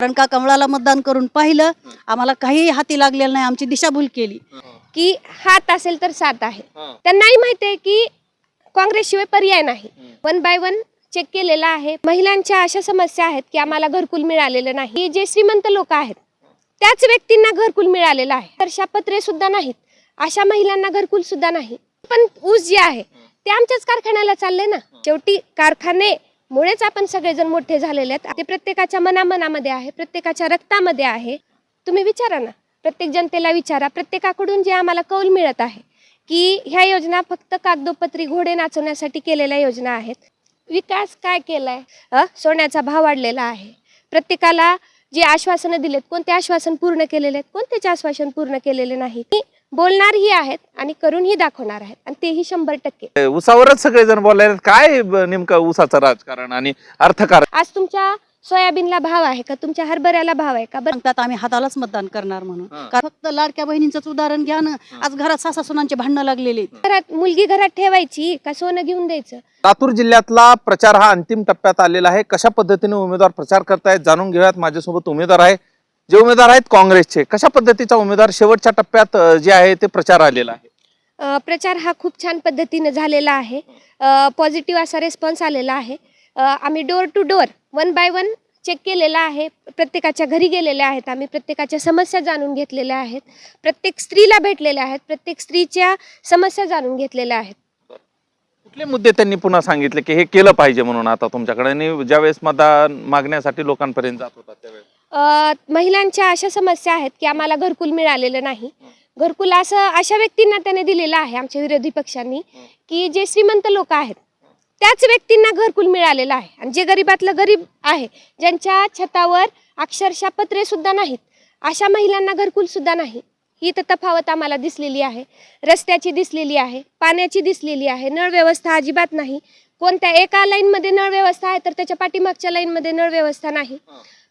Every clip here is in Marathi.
कारण का कमळाला मतदान करून पाहिलं आम्हाला काही हाती लागलेलं नाही आमची दिशाभूल केली. की हात असेल तर साथ आहे. त्यांनाही माहिती आहे की काँग्रेसशिवाय पर्याय नाही. वन बाय वन चेक केलेला आहे. महिलांच्या अशा समस्या आहेत की आम्हाला घरकुल मिळालेलं नाही. जे श्रीमंत लोक आहेत त्याच व्यक्तींना घरकुल मिळालेलं आहे. वर्षापत्रे सुद्धा नाहीत. अशा महिलांना घरकुल सुद्धा नाही. पण ऊस जे आहे ते आमच्याच कारखान्याला चालले ना. शेवटी कारखाने मुळेच आपण सगळेजण मोठे झालेले आहेत. ते प्रत्येकाच्या मनामनामध्ये आहे प्रत्येकाच्या रक्तामध्ये आहे. तुम्ही विचारा ना. प्रत्येक जनतेला विचारा. प्रत्येकाकडून जे आम्हाला कौल मिळत आहे की ह्या योजना फक्त कागदोपत्री घोडे नाचवण्यासाठी केलेल्या योजना आहेत. विकास काय केलाय? सोन्याचा भाव वाढलेला आहे. प्रत्येकाला जे आश्वासनं दिलेत कोणते आश्वासन पूर्ण केलेले आहेत? कोणतेच आश्वासन पूर्ण केलेले नाही. बोलणारही आहेत आणि करूनही दाखवणार आहेत. आणि तेही शंभर टक्के. उसावरच सगळेजण बोलायला काय नेमकं उसाचं राजकारण आणि अर्थकारण आज तुमच्या सोयाबीनला भाव आहे का? तुमच्या हरभऱ्याला भाव आहे का? बरं. सांगतात आम्ही हातालाच मतदान करणार म्हणून. कारण फक्त लाडक्या बहिणींचंच उदाहरण घ्या ना. आज घरात सासा सुनांचे भांडणं लागलेले. घरात मुलगी घरात ठेवायची का सोनं घेऊन द्यायचं? लातूर जिल्ह्यातला प्रचार हा अंतिम टप्प्यात आलेला आहे. कशा पद्धतीने उमेदवार प्रचार करतायत जाणून घेऊयात. माझ्यासोबत उमेदवार आहे जे उमेदवार आहेत काँग्रेसचे कशा पद्धतीचा उमेदवार शेवटच्या टप्प्यात अ, जे आहे ते प्रचार आलेला आहे? अ, प्रचार हा खूप छान पद्धतीने झालेला आहे. पॉझिटिव्ह असा रिस्पॉन्स आलेला आहे. अ, आम्ही door to door one by one check केलेला आहे. प्रत्येकाच्या घरी गेलेले आहेत आम्ही प्रत्येकाच्या समस्या जाणून घेतलेल्या आहेत. प्रत्येक स्त्रीला भेटलेल्या आहेत प्रत्येक स्त्रीच्या समस्या जाणून घेतलेल्या आहेत. कुठले मुद्दे त्यांनी पुन्हा सांगितले की हे केलं पाहिजे म्हणून आता तुमच्याकडे? आणि ज्यावेळेस मतदान मागण्यासाठी लोकांपर्यंत जात होता त्यावेळेस? महिलांच्या अशा समस्या आहेत की आम्हाला घरकुल मिळालेलं नाही. घरकुल असं अशा व्यक्तींना त्याने दिलेलं आहे आमच्या विरोधी पक्षांनी की जे श्रीमंत लोक आहेत त्याच व्यक्तींना घरकुल मिळालेलं आहे. आणि जे गरीबातलं गरीब आहे ज्यांच्या छतावर अक्षरशः पत्रे सुद्धा नाहीत अशा महिलांना घरकुल सुद्धा नाही. ही तर तफावत आम्हाला दिसलेली आहे. रस्त्याची दिसलेली आहे पाण्याची दिसलेली आहे नळ व्यवस्था अजिबात नाही. कोणत्या एका लाईनमध्ये नळ व्यवस्था आहे तर त्याच्या पाठीमागच्या लाईनमध्ये नळ व्यवस्था नाही.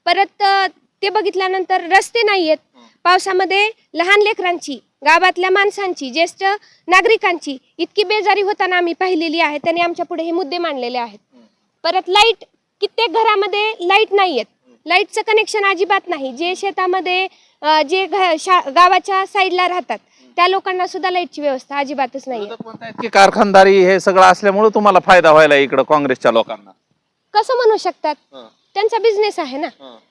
परत अ, ते बघितल्यानंतर रस्ते नाही आहेत पावसामध्ये लहान लेकरांची गावातल्या माणसांची ज्येष्ठ नागरिकांची इतकी बेजारी होताना आम्ही पाहिलेली आहे. त्यांनी आमच्या पुढे हे मुद्दे मांडलेले आहेत. परत लाइट कित्येक घरामध्ये लाइट नाही आहेत लाईटचं कनेक्शन अजिबात नाही. जे शेतामध्ये अ, जे घ- शा- गावाच्या साईडला राहतात त्या लोकांना सुद्धा लाईटची व्यवस्था अजिबातच नाही विरोधक म्हणतायत की कारखानदारी हे सगळं असल्यामुळे तुम्हाला फायदा व्हायला इकडं काँग्रेसच्या लोकांना? कसं म्हणू शकतात? त्यांचा बिझनेस आहे ना.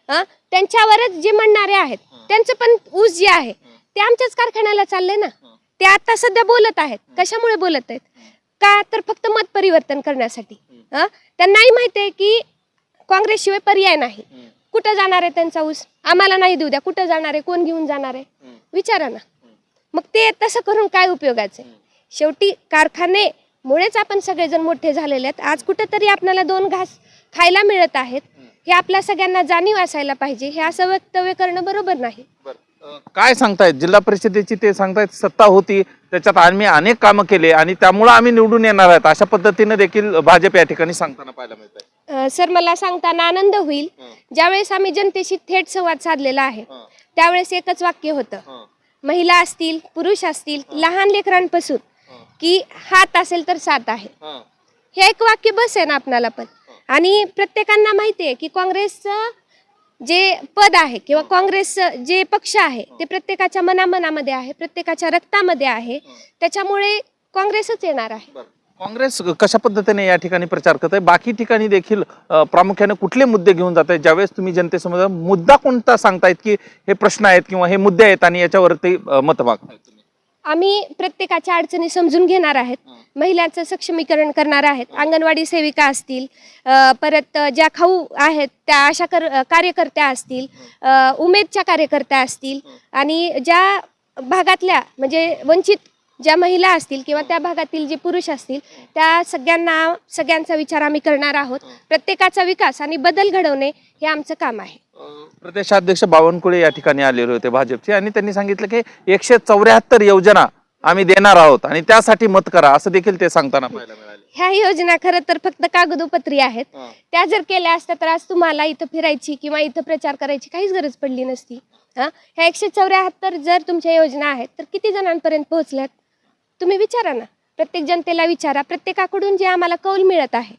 हा. त्यांच्यावरच जे म्हणणारे आहेत त्यांचं पण ऊस जे आहे ते आमच्याच कारखान्याला चालले ना. ते आता सध्या बोलत आहेत. कशामुळे बोलत आहेत? का तर फक्त मत परिवर्तन करण्यासाठी. हा. त्यांनाही माहिती आहे की काँग्रेसशिवाय पर्याय नाही. कुठं जाणार आहे त्यांचा ऊस? आम्हाला नाही देऊ द्या. कुठं जाणार आहे? कोण घेऊन जाणार आहे? विचारा ना. मग ते तसं करून काय उपयोगाचं आहे? शेवटी कारखाने मुळेच आपण सगळेजण मोठे झालेले आहेत. आज कुठेतरी आपल्याला दोन घास खायला मिळत आहेत. हे आपल्या सगळ्यांना जाणीव असायला पाहिजे. हे असं वक्तव्य करणं बरोबर नाही. काय सांगतायत? जिल्हा परिषदेची ते सांगतायत सत्ता होती. त्याच्यात आम्ही अनेक कामं केले आणि त्यामुळे आम्ही निवडून येणार आहेत अशा पद्धतीने देखील भाजप या ठिकाणी सांगताना पाहायला मिळत आहे सर मला सांगताना आनंद होईल. ज्यावेळेस आम्ही जनतेशी थेट संवाद साधलेला आहे त्यावेळेस एकच वाक्य होतं. महिला असतील पुरुष असतील लहान लेकरांपासून की हात असेल तर साथ आहे. हे एक वाक्य बस आहे ना आपणाला पण. आणि प्रत्येकांना माहिती आहे की काँग्रेसचं जे पद आहे किंवा काँग्रेस जे पक्ष आहे ते प्रत्येकाच्या मनामनामध्ये आहे प्रत्येकाच्या रक्तामध्ये आहे. त्याच्यामुळे काँग्रेसच येणार आहे. काँग्रेस कशा पद्धतीने या ठिकाणी प्रचार करत आहे बाकी ठिकाणी देखील प्रामुख्याने कुठले मुद्दे घेऊन जात आहेत ज्यावेळेस तुम्ही जनतेसमोर मुद्दा कोणता सांगतायत की हे प्रश्न आहेत किंवा हे मुद्दे आहेत आणि याच्यावरती मत मागतायत? आम्ही प्रत्येकाच्या अडचणी समजून घेणार आहेत. महिलांचं सक्षमीकरण करणार आहेत. अंगणवाडी सेविका असतील परत ज्या खाऊ आहेत त्या आशा कर कार्यकर्त्या असतील उमेदच्या कार्यकर्त्या असतील आणि ज्या भागातल्या म्हणजे वंचित ज्या महिला असतील किंवा त्या भागातील जे पुरुष असतील त्या सगळ्यांना सगळ्यांचा विचार आम्ही करणार आहोत. प्रत्येकाचा विकास आणि बदल घडवणे हे आमचं काम आहे. प्रदेशाध्यक्ष बावनकुळे या ठिकाणी आलेले होते भाजपचे. आणि त्यांनी सांगितलं की एकशे चौऱ्याहत्तर योजना आम्ही देणार आहोत आणि त्यासाठी मत करा असं देखील ते सांगताना पाहायला मिळाले. ह्या योजना खरं तर फक्त कागदोपत्री आहेत. त्या जर केल्या असत्या तर आज तुम्हाला इथं फिरायची किंवा इथं प्रचार करायची काहीच गरज पडली नसती. हा? ह्या एकशे चौऱ्याहत्तर जर तुमच्या योजना आहेत तर किती जणांपर्यंत पोहोचल्यात? तुम्ही विचारा ना. प्रत्येक जनतेला विचारा. प्रत्येकाकडून जे आम्हाला कौल मिळत आहे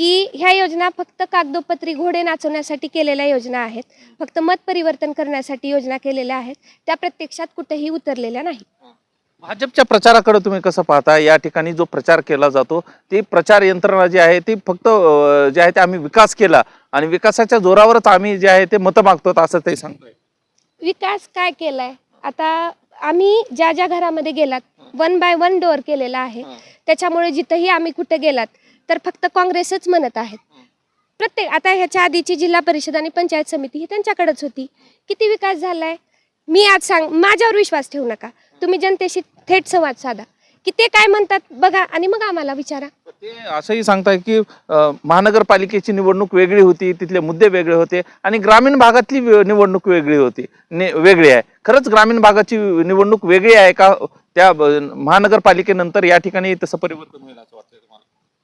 की ह्या योजना फक्त कागदोपत्री घोडे नाचवण्यासाठी केलेल्या योजना आहेत. फक्त मत परिवर्तन करण्यासाठी योजना केलेल्या आहेत. त्या प्रत्यक्षात कुठेही उतरलेल्या नाही भाजपच्या प्रचाराकडे तुम्ही कसं पाहता? या ठिकाणी जो प्रचार केला जातो ती प्रचार यंत्रणा जी आहे ती फक्त जे आहे ते आम्ही विकास केला आणि विकासाच्या जोरावरच आम्ही जे आहे ते मतं मागतो असं ते सांगतोय. विकास काय केलाय? आता आम्ही ज्या ज्या घरामध्ये गेलात वन बाय वन डोअर केलेला आहे. त्याच्यामुळे जिथंही आम्ही कुठे गेलात तर फक्त काँग्रेसच म्हणत आहेत. प्रत्येक आता ह्याच्या आधीची जिल्हा परिषद आणि पंचायत समिती ही त्यांच्याकडेच होती. किती विकास झालाय? मी आज सांग माझ्यावर विश्वास ठेवू नका. तुम्ही जनतेशी थेट संवाद साधा. की ते काय म्हणतात बघा आणि मग आम्हाला विचारा. ते असंही सांगताय की अं, महानगरपालिकेची निवडणूक वेगळी होती तिथले मुद्दे वेगळे होते आणि ग्रामीण भागातली वे- निवडणूक वेगळी होती ने- वेगळी आहे. खरंच ग्रामीण भागाची निवडणूक वेगळी आहे का? त्या महानगरपालिकेनंतर या ठिकाणी तसं परिवर्तन होईल असं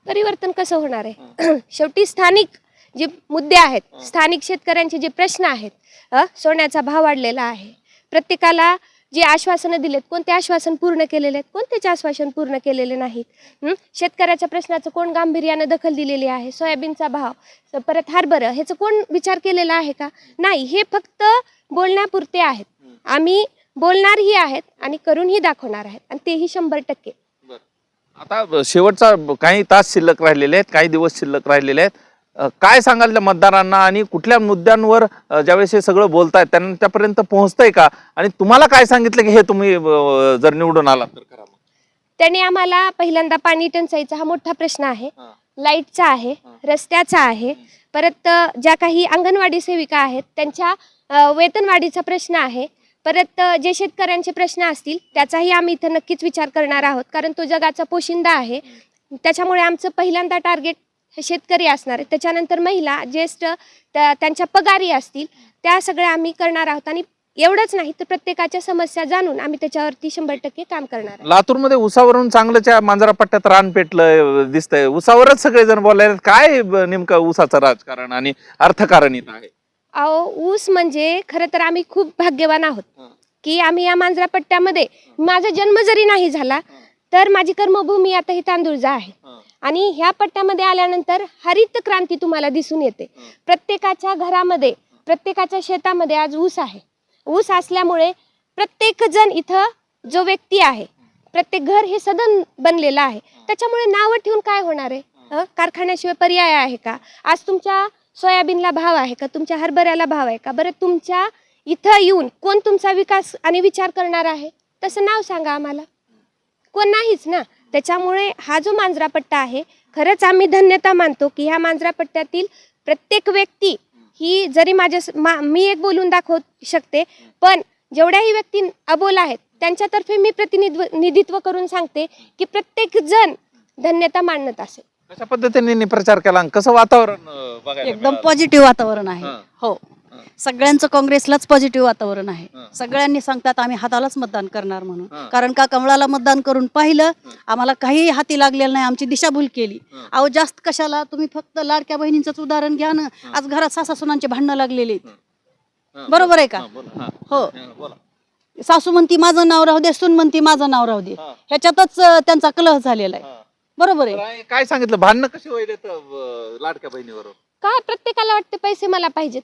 परिवर्तन कसं होणार आहे? शेवटी स्थानिक जे मुद्दे आहेत स्थानिक शेतकऱ्यांचे जे प्रश्न आहेत सोन्याचा भाव वाढलेला आहे. प्रत्येकाला जे आश्वासनं दिलेत कोणते आश्वासन पूर्ण केलेले आहेत कोणतेच आश्वासन पूर्ण केलेले नाहीत? शेतकऱ्याच्या प्रश्नाचं कोण गांभीर्यानं दखल दिलेली आहे? सोयाबीनचा भाव परत हार्बर ह्याचं कोण विचार केलेला आहे का? नाही हे फक्त बोलण्यापुरते आहेत. आम्ही बोलणारही आहेत आणि करूनही दाखवणार आहेत. आणि तेही शंभर टक्के. आता शेवटचा काही तास शिल्लक राहिलेले आहेत काही दिवस शिल्लक राहिलेले आहेत. काय सांगाल त्या मतदारांना आणि कुठल्या मुद्द्यांवर ज्यावेळेस हे सगळं बोलतायत त्यांच्यापर्यंत पोहोचतंय का? आणि तुम्हाला काय सांगितलं की हे तुम्ही जर निवडून आलात? तर करा मग? त्यांनी आम्हाला पहिल्यांदा पाणी टंचाईचा हा मोठा प्रश्न आहे. हा. लाईटचा आहे रस्त्याचा आहे. परत ज्या काही अंगणवाडी सेविका आहेत त्यांच्या वेतनवाढीचा प्रश्न आहे. परत जे शेतकऱ्यांचे प्रश्न असतील त्याचाही आम्ही इथं नक्कीच विचार करणार आहोत. कारण तो जगाचा पोशिंदा आहे. त्याच्यामुळे आमचं पहिल्यांदा टार्गेट शेतकरी असणार आहे. त्याच्यानंतर महिला ज्येष्ठ त्या- त्यांच्या पगारी असतील त्या सगळ्या आम्ही करणार आहोत. आणि एवढंच नाही तर प्रत्येकाच्या समस्या जाणून आम्ही त्याच्यावरती शंभर टक्के काम करणार आहे. लातूरमध्ये उसावरून चांगलंच्या मांजरा पट्ट्यात रान पेटलं दिसतंय. उसावरच सगळेजण बोलायला काय नेमकं उसाचं राजकारण आणि अर्थकारण इथं आहे? अहो ऊस म्हणजे खरं तर आम्ही खूप भाग्यवान आहोत. की आम्ही या मांजरा पट्ट्यामध्ये माझा जन्म जरी नाही झाला तर माझी कर्मभूमी आता ही तांदूळजा आहे. आणि ह्या पट्ट्यामध्ये आल्यानंतर हरित क्रांती तुम्हाला दिसून येते. प्रत्येकाच्या घरामध्ये प्रत्येकाच्या शेतामध्ये आज ऊस आहे. ऊस असल्यामुळे प्रत्येक जण इथं जो व्यक्ती आहे प्रत्येक घर हे सदन बनलेलं आहे. त्याच्यामुळे नावं ठेवून काय होणार आहे? कारखान्याशिवाय पर्याय आहे का? आज तुमच्या सोयाबीनला भाव आहे का? तुमच्या हरभऱ्याला भाव आहे का? बरं तुमच्या इथं येऊन कोण तुमचा विकास आणि विचार करणार आहे? तसं नाव सांगा आम्हाला. कोण नाहीच ना? त्याच्यामुळे हा जो मांजरा पट्टा आहे खरंच आम्ही धन्यता मानतो की ह्या मांजरा पट्ट्यातील प्रत्येक व्यक्ती ही जरी माझ्या मा- मी एक बोलून दाखवू शकते पण जेवढ्याही व्यक्ती अबोल आहेत त्यांच्यातर्फे मी प्रतिनिधित्व करून सांगते की प्रत्येक जण धन्यता मानत असेल. कशा पद्धतीने यांनी प्रचार केला आणि कसं वातावरण अ, बघायला एकदम मिळालं? पॉझिटिव्ह वातावरण आहे हां. हो हां. सगळ्यांचं काँग्रेसलाच पॉझिटिव्ह वातावरण आहे हां. सगळ्यांनी सांगतात आम्ही हातालाच मतदान करणार हां. म्हणून कारण का कमळाला मतदान करून पाहिलं आम्हाला काही हाती लागलेलं नाही आमची दिशाभूल केली हां. अहो जास्त कशाला तुम्ही फक्त लाडक्या बहिणींचंच उदाहरण घ्या ना आज घरात सासा सुनांचे भांडणं लागलेले आहेत. हां, बरोबर आहे का हां, बोला. हां. हो हां, बोला. सासू म्हणती माझं नाव राहू दे सून म्हणती माझं नाव राहू दे हां. ह्याच्यातच अं, त्यांचा कलह झालेला आहे हां. बरोबर आहे. काय- काय सांगितलं? भांडणं कशी होईल इथं, अ, लाडक्या बहिणीवर काय प्रत्येकाला वाटते पैसे मला पाहिजेत?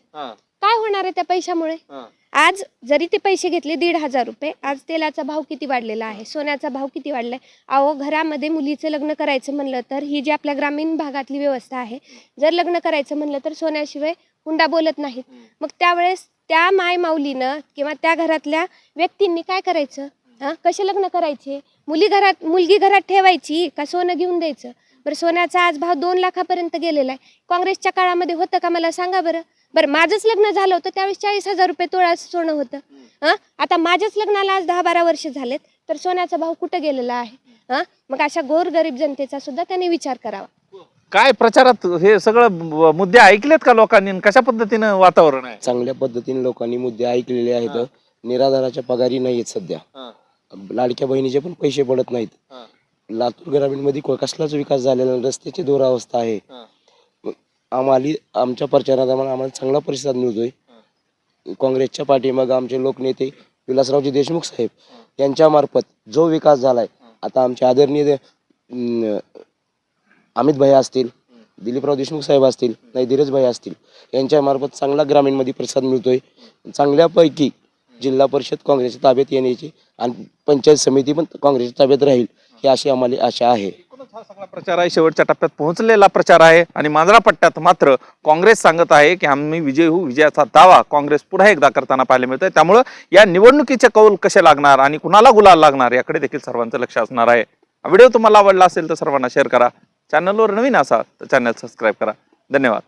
काय होणार आहे त्या पैशामुळे? आज जरी ते पैसे घेतले दीड हजार रुपये आज तेलाचा भाव किती वाढलेला आहे सोन्याचा भाव किती वाढलाय? अहो घरामध्ये मुलीचं लग्न करायचं म्हणलं तर ही जी आपल्या ग्रामीण भागातली व्यवस्था आहे जर लग्न करायचं म्हणलं तर सोन्याशिवाय हुंडा बोलत नाहीत. मग त्यावेळेस त्या माय माऊलीनं किंवा त्या घरातल्या व्यक्तींनी काय करायचं? हां? कसे लग्न करायचे? मुली घरात मुलगी घरात ठेवायची का सोनं घेऊन द्यायचं? बरं सोन्याचा आज भाव दोन लाखापर्यंत गेलेला आहे. काँग्रेसच्या काळामध्ये होतं का मला सांगा बरं? बरं माझंच लग्न झालं होतं त्यावेळेस चाळीस हजार रुपये तोळा सोनं होतं. हां? आता माझ्याच लग्नाला आज दहा बारा वर्ष झालेत तर सोन्याचा भाव कुठं गेलेला आहे? हां? मग अशा गोरगरीब जनतेचा सुद्धा त्यांनी विचार करावा. काय प्रचारात हे सगळं ब- मुद्दे ऐकलेत का लोकांनी? आणि कशा पद्धतीनं वातावरण आहे? चांगल्या पद्धतीने लोकांनी मुद्दे ऐकलेले आहेत. निराधाराच्या पगारी नाही आहेत सध्या लाडक्या बहिणीचे पण पैसे पडत नाहीत. लातूर ग्रामीणमध्ये कसलाच विकास झालेला नाही. रस्त्याची दुरावस्था आहे. मग आम्हाला आमच्या प्रचारात आम्हाला आम्हाला चांगला प्रतिसाद मिळतोय. काँग्रेसच्या पाठीमागं आमचे लोकनेते विलासरावजी देशमुख साहेब यांच्या मार्फत जो विकास झालाय आता आमचे आदरणीय अं, अमित भैया असतील दिलीपराव देशमुख साहेब असतील नाही धीरजभाई असतील यांच्यामार्फत चांगला ग्रामीणमध्ये प्रतिसाद मिळतोय. चांगल्यापैकी जिल्हा परिषद काँग्रेसच्या ताब्यात येण्याची आणि पंचायत समिती पण काँग्रेसच्या ताब्यात राहील ही अशी आम्हाला आशा आहे. हा सगळा प्रचार आहे. शेवटच्या टप्प्यात पोहोचलेला प्रचार आहे आणि मांजरा पट्ट्यात मात्र काँग्रेस सांगत आहे की आम्ही विजय होऊ विजयाचा दावा काँग्रेस पुन्हा एकदा करताना पाहायला मिळतोय. त्यामुळं या निवडणुकीचे कौल कसे लागणार आणि कुणाला गुलाल लागणार याकडे देखील सर्वांचं लक्ष असणार आहे. व्हिडिओ तुम्हाला आवडला असेल तर सर्वांना शेअर करा. चॅनलवर नवीन असा तर चॅनल सबस्क्राईब करा. धन्यवाद.